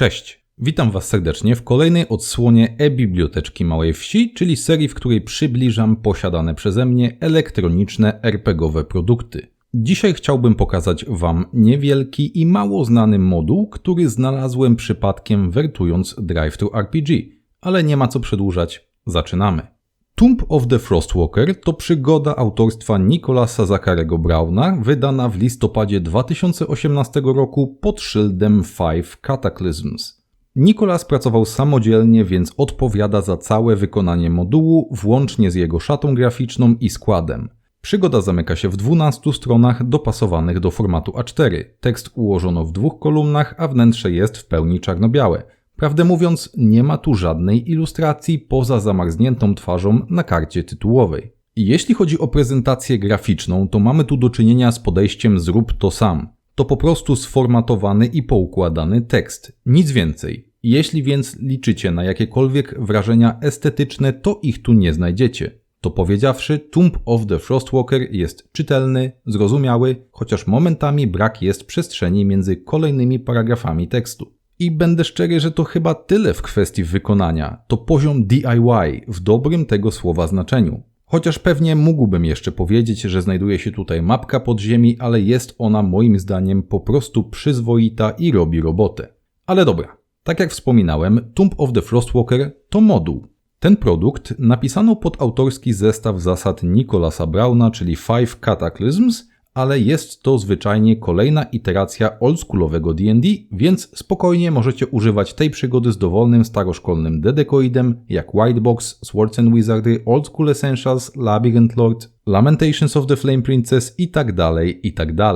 Cześć, witam Was serdecznie w kolejnej odsłonie e-biblioteczki Małej Wsi, czyli serii, w której przybliżam posiadane przeze mnie elektroniczne RPGowe produkty. Dzisiaj chciałbym pokazać Wam niewielki i mało znany moduł, który znalazłem przypadkiem wertując DriveThru RPG, ale nie ma co przedłużać, zaczynamy. Tomb of the Frostwalker to przygoda autorstwa Nicolasa Zacharego Browna, wydana w listopadzie 2018 roku pod szyldem Five Cataclysms. Nicolas pracował samodzielnie, więc odpowiada za całe wykonanie modułu, włącznie z jego szatą graficzną i składem. Przygoda zamyka się w 12 stronach dopasowanych do formatu A4. Tekst ułożono w dwóch kolumnach, a wnętrze jest w pełni czarno-białe. Prawdę mówiąc, nie ma tu żadnej ilustracji poza zamarzniętą twarzą na karcie tytułowej. Jeśli chodzi o prezentację graficzną, to mamy tu do czynienia z podejściem zrób to sam. To po prostu sformatowany i poukładany tekst, nic więcej. Jeśli więc liczycie na jakiekolwiek wrażenia estetyczne, to ich tu nie znajdziecie. To powiedziawszy, Tomb of the Frostwalker jest czytelny, zrozumiały, chociaż momentami brak jest przestrzeni między kolejnymi paragrafami tekstu. I będę szczery, że to chyba tyle w kwestii wykonania. To poziom DIY w dobrym tego słowa znaczeniu. Chociaż pewnie mógłbym jeszcze powiedzieć, że znajduje się tutaj mapka podziemi, ale jest ona moim zdaniem po prostu przyzwoita i robi robotę. Ale dobra, tak jak wspominałem, Tomb of the Frostwalker to moduł. Ten produkt napisano pod autorski zestaw zasad Nicolasa Browna, czyli Five Cataclysms, ale jest to zwyczajnie kolejna iteracja oldschoolowego D&D, więc spokojnie możecie używać tej przygody z dowolnym staroszkolnym dedekoidem jak Whitebox, Swords and Wizardry, Old School Essentials, Labyrinth Lord, Lamentations of the Flame Princess itd., tak itd.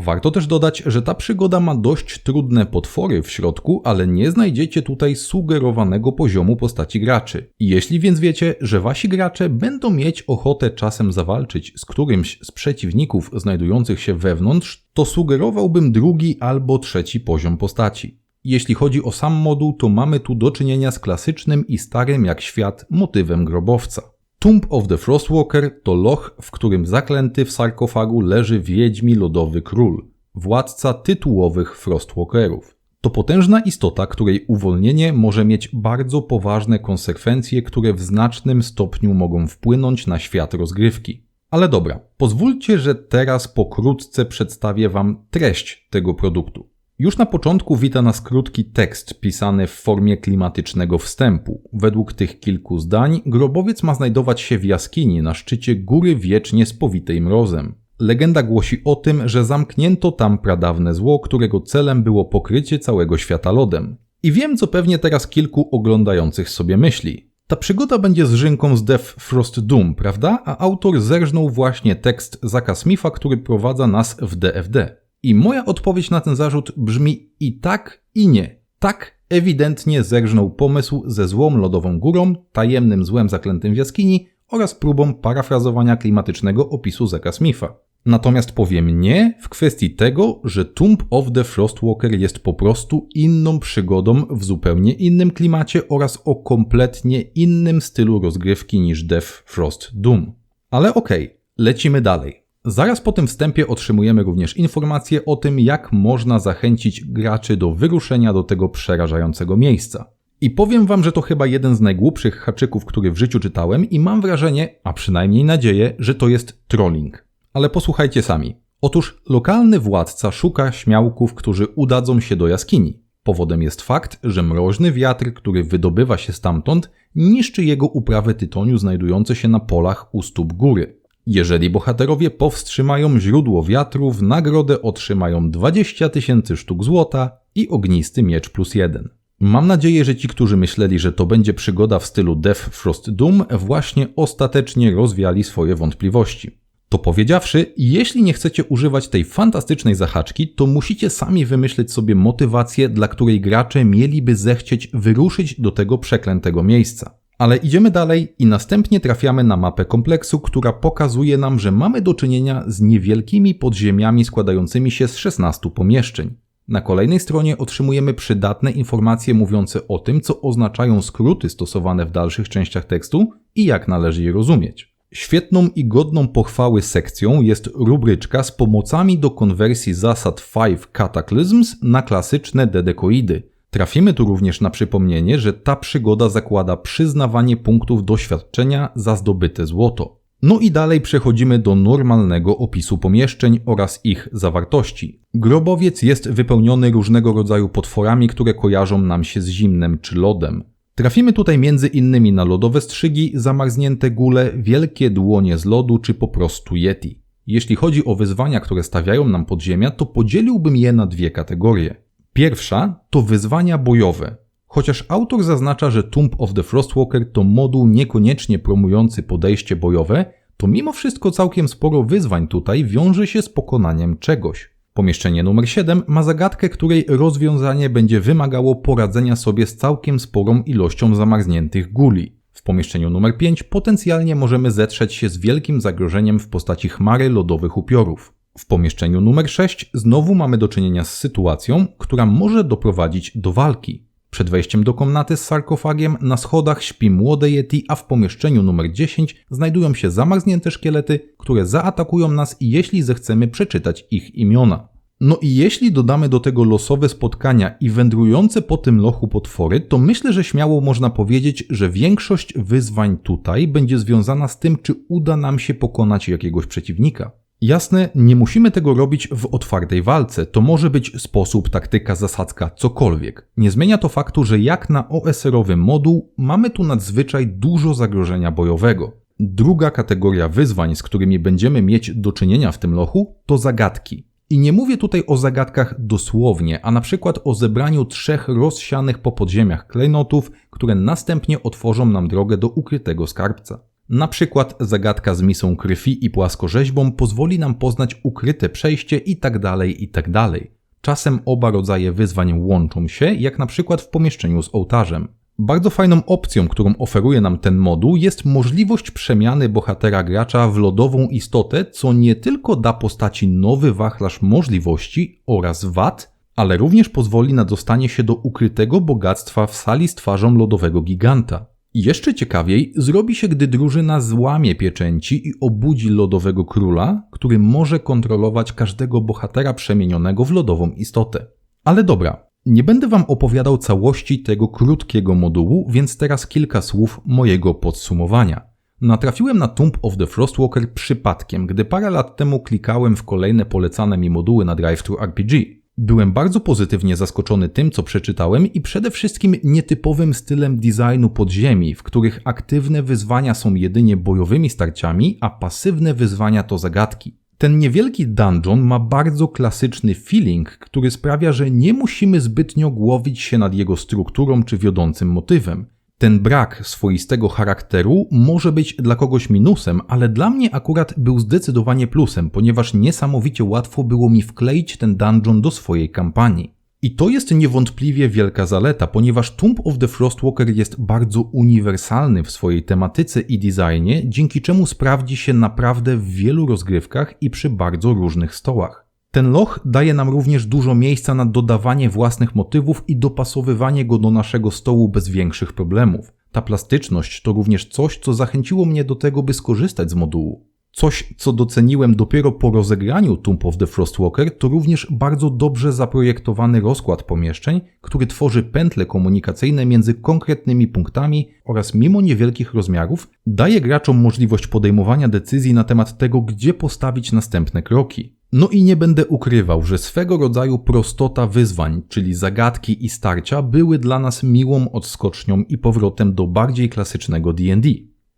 Warto też dodać, że ta przygoda ma dość trudne potwory w środku, ale nie znajdziecie tutaj sugerowanego poziomu postaci graczy. Jeśli więc wiecie, że wasi gracze będą mieć ochotę czasem zawalczyć z którymś z przeciwników znajdujących się wewnątrz, to sugerowałbym drugi albo trzeci poziom postaci. Jeśli chodzi o sam moduł, to mamy tu do czynienia z klasycznym i starym jak świat motywem grobowca. Tomb of the Frostwalker to loch, w którym zaklęty w sarkofagu leży wiedźmi lodowy król, władca tytułowych Frostwalkerów. To potężna istota, której uwolnienie może mieć bardzo poważne konsekwencje, które w znacznym stopniu mogą wpłynąć na świat rozgrywki. Ale dobra, pozwólcie, że teraz pokrótce przedstawię Wam treść tego produktu. Już na początku wita nas krótki tekst pisany w formie klimatycznego wstępu. Według tych kilku zdań grobowiec ma znajdować się w jaskini na szczycie góry wiecznie spowitej mrozem. Legenda głosi o tym, że zamknięto tam pradawne zło, którego celem było pokrycie całego świata lodem. I wiem, co pewnie teraz kilku oglądających sobie myśli. Ta przygoda będzie z rzynką z Death Frost Doom, prawda? A autor zerżnął właśnie tekst Zaka Smitha, który prowadza nas w DFD. I moja odpowiedź na ten zarzut brzmi i tak, i nie. Tak, ewidentnie zerżnął pomysł ze złą lodową górą, tajemnym złem zaklętym w jaskini oraz próbą parafrazowania klimatycznego opisu Zeka Smitha. Natomiast powiem nie w kwestii tego, że Tomb of the Frostwalker jest po prostu inną przygodą w zupełnie innym klimacie oraz o kompletnie innym stylu rozgrywki niż Death Frost Doom. Ale okej, okay, lecimy dalej. Zaraz po tym wstępie otrzymujemy również informacje o tym, jak można zachęcić graczy do wyruszenia do tego przerażającego miejsca. I powiem wam, że to chyba jeden z najgłupszych haczyków, który w życiu czytałem i mam wrażenie, a przynajmniej nadzieję, że to jest trolling. Ale posłuchajcie sami. Otóż lokalny władca szuka śmiałków, którzy udadzą się do jaskini. Powodem jest fakt, że mroźny wiatr, który wydobywa się stamtąd, niszczy jego uprawy tytoniu znajdujące się na polach u stóp góry. Jeżeli bohaterowie powstrzymają źródło wiatru, w nagrodę otrzymają 20 tysięcy sztuk złota i ognisty miecz plus jeden. Mam nadzieję, że ci, którzy myśleli, że to będzie przygoda w stylu Death Frost Doom, właśnie ostatecznie rozwiali swoje wątpliwości. To powiedziawszy, jeśli nie chcecie używać tej fantastycznej zahaczki, to musicie sami wymyśleć sobie motywację, dla której gracze mieliby zechcieć wyruszyć do tego przeklętego miejsca. Ale idziemy dalej i następnie trafiamy na mapę kompleksu, która pokazuje nam, że mamy do czynienia z niewielkimi podziemiami składającymi się z 16 pomieszczeń. Na kolejnej stronie otrzymujemy przydatne informacje mówiące o tym, co oznaczają skróty stosowane w dalszych częściach tekstu i jak należy je rozumieć. Świetną i godną pochwały sekcją jest rubryczka z pomocami do konwersji zasad 5 Cataclysms na klasyczne dedekoidy. Trafimy tu również na przypomnienie, że ta przygoda zakłada przyznawanie punktów doświadczenia za zdobyte złoto. No i dalej przechodzimy do normalnego opisu pomieszczeń oraz ich zawartości. Grobowiec jest wypełniony różnego rodzaju potworami, które kojarzą nam się z zimnem czy lodem. Trafimy tutaj między innymi na lodowe strzygi, zamarznięte gule, wielkie dłonie z lodu czy po prostu yeti. Jeśli chodzi o wyzwania, które stawiają nam podziemia, to podzieliłbym je na dwie kategorie. Pierwsza to wyzwania bojowe. Chociaż autor zaznacza, że Tomb of the Frostwalker to moduł niekoniecznie promujący podejście bojowe, to mimo wszystko całkiem sporo wyzwań tutaj wiąże się z pokonaniem czegoś. Pomieszczenie numer 7 ma zagadkę, której rozwiązanie będzie wymagało poradzenia sobie z całkiem sporą ilością zamarzniętych guli. W pomieszczeniu numer 5 potencjalnie możemy zetrzeć się z wielkim zagrożeniem w postaci chmary lodowych upiorów. W pomieszczeniu numer 6 znowu mamy do czynienia z sytuacją, która może doprowadzić do walki. Przed wejściem do komnaty z sarkofagiem na schodach śpi młode Yeti, a w pomieszczeniu numer 10 znajdują się zamarznięte szkielety, które zaatakują nas, jeśli zechcemy przeczytać ich imiona. No i jeśli dodamy do tego losowe spotkania i wędrujące po tym lochu potwory, to myślę, że śmiało można powiedzieć, że większość wyzwań tutaj będzie związana z tym, czy uda nam się pokonać jakiegoś przeciwnika. Jasne, nie musimy tego robić w otwartej walce, to może być sposób, taktyka, zasadzka, cokolwiek. Nie zmienia to faktu, że jak na OSR-owy moduł mamy tu nadzwyczaj dużo zagrożenia bojowego. Druga kategoria wyzwań, z którymi będziemy mieć do czynienia w tym lochu, to zagadki. I nie mówię tutaj o zagadkach dosłownie, a na przykład o zebraniu trzech rozsianych po podziemiach klejnotów, które następnie otworzą nam drogę do ukrytego skarbca. Na przykład zagadka z misą krwi i płaskorzeźbą pozwoli nam poznać ukryte przejście itd. Tak itd. Tak Czasem oba rodzaje wyzwań łączą się, jak na przykład w pomieszczeniu z ołtarzem. Bardzo fajną opcją, którą oferuje nam ten moduł, jest możliwość przemiany bohatera gracza w lodową istotę, co nie tylko da postaci nowy wachlarz możliwości oraz wad, ale również pozwoli na dostanie się do ukrytego bogactwa w sali z twarzą lodowego giganta. Jeszcze ciekawiej zrobi się, gdy drużyna złamie pieczęci i obudzi lodowego króla, który może kontrolować każdego bohatera przemienionego w lodową istotę. Ale dobra, nie będę wam opowiadał całości tego krótkiego modułu, więc teraz kilka słów mojego podsumowania. Natrafiłem na Tomb of the Frostwalker przypadkiem, gdy parę lat temu klikałem w kolejne polecane mi moduły na DriveThru RPG. Byłem bardzo pozytywnie zaskoczony tym, co przeczytałem i przede wszystkim nietypowym stylem designu podziemi, w których aktywne wyzwania są jedynie bojowymi starciami, a pasywne wyzwania to zagadki. Ten niewielki dungeon ma bardzo klasyczny feeling, który sprawia, że nie musimy zbytnio głowić się nad jego strukturą czy wiodącym motywem. Ten brak swoistego charakteru może być dla kogoś minusem, ale dla mnie akurat był zdecydowanie plusem, ponieważ niesamowicie łatwo było mi wkleić ten dungeon do swojej kampanii. I to jest niewątpliwie wielka zaleta, ponieważ Tomb of the Frostwalker jest bardzo uniwersalny w swojej tematyce i designie, dzięki czemu sprawdzi się naprawdę w wielu rozgrywkach i przy bardzo różnych stołach. Ten loch daje nam również dużo miejsca na dodawanie własnych motywów i dopasowywanie go do naszego stołu bez większych problemów. Ta plastyczność to również coś, co zachęciło mnie do tego, by skorzystać z modułu. Coś, co doceniłem dopiero po rozegraniu Tomb of the Frostwalker, to również bardzo dobrze zaprojektowany rozkład pomieszczeń, który tworzy pętle komunikacyjne między konkretnymi punktami oraz mimo niewielkich rozmiarów daje graczom możliwość podejmowania decyzji na temat tego, gdzie postawić następne kroki. No i nie będę ukrywał, że swego rodzaju prostota wyzwań, czyli zagadki i starcia, były dla nas miłą odskocznią i powrotem do bardziej klasycznego DD.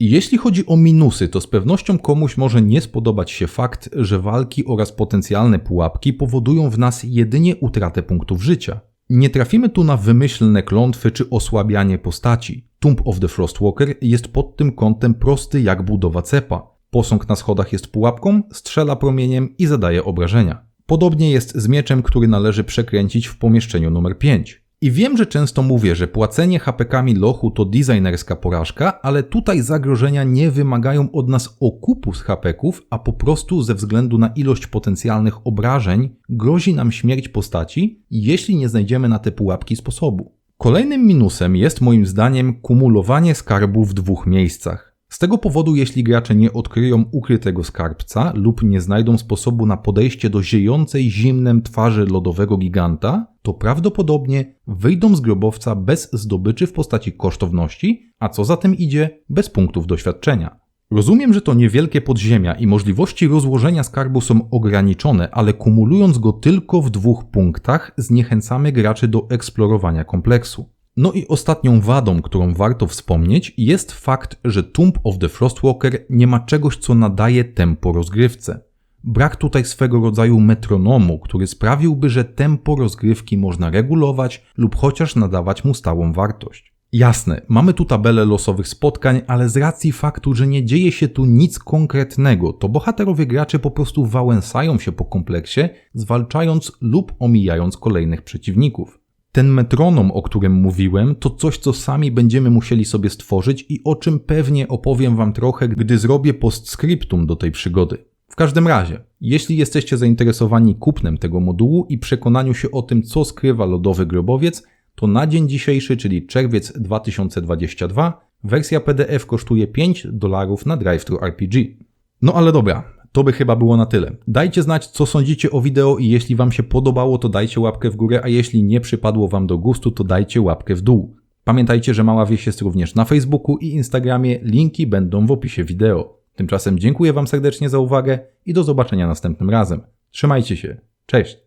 Jeśli chodzi o minusy, to z pewnością komuś może nie spodobać się fakt, że walki oraz potencjalne pułapki powodują w nas jedynie utratę punktów życia. Nie trafimy tu na wymyślne klątwy czy osłabianie postaci. Tomb of the Frostwalker jest pod tym kątem prosty jak budowa cepa. Posąg na schodach jest pułapką, strzela promieniem i zadaje obrażenia. Podobnie jest z mieczem, który należy przekręcić w pomieszczeniu numer 5. I wiem, że często mówię, że płacenie hapekami lochu to designerska porażka, ale tutaj zagrożenia nie wymagają od nas okupu z hapeków, a po prostu ze względu na ilość potencjalnych obrażeń grozi nam śmierć postaci, jeśli nie znajdziemy na te pułapki sposobu. Kolejnym minusem jest moim zdaniem kumulowanie skarbu w dwóch miejscach. Z tego powodu, jeśli gracze nie odkryją ukrytego skarbca lub nie znajdą sposobu na podejście do ziejącej zimnem twarzy lodowego giganta, to prawdopodobnie wyjdą z grobowca bez zdobyczy w postaci kosztowności, a co za tym idzie, bez punktów doświadczenia. Rozumiem, że to niewielkie podziemia i możliwości rozłożenia skarbu są ograniczone, ale kumulując go tylko w dwóch punktach, zniechęcamy graczy do eksplorowania kompleksu. No i ostatnią wadą, którą warto wspomnieć, jest fakt, że Tomb of the Frostwalker nie ma czegoś, co nadaje tempo rozgrywce. Brak tutaj swego rodzaju metronomu, który sprawiłby, że tempo rozgrywki można regulować lub chociaż nadawać mu stałą wartość. Jasne, mamy tu tabelę losowych spotkań, ale z racji faktu, że nie dzieje się tu nic konkretnego, to bohaterowie gracze po prostu wałęsają się po kompleksie, zwalczając lub omijając kolejnych przeciwników. Ten metronom, o którym mówiłem, to coś, co sami będziemy musieli sobie stworzyć i o czym pewnie opowiem Wam trochę, gdy zrobię postscriptum do tej przygody. W każdym razie, jeśli jesteście zainteresowani kupnem tego modułu i przekonaniu się o tym, co skrywa lodowy grobowiec, to na dzień dzisiejszy, czyli czerwiec 2022, wersja PDF kosztuje 5 dolarów na DriveThru RPG. No ale dobra, to by chyba było na tyle. Dajcie znać, co sądzicie o wideo i jeśli Wam się podobało, to dajcie łapkę w górę, a jeśli nie przypadło Wam do gustu, to dajcie łapkę w dół. Pamiętajcie, że Mała Wieś jest również na Facebooku i Instagramie, linki będą w opisie wideo. Tymczasem dziękuję Wam serdecznie za uwagę i do zobaczenia następnym razem. Trzymajcie się. Cześć!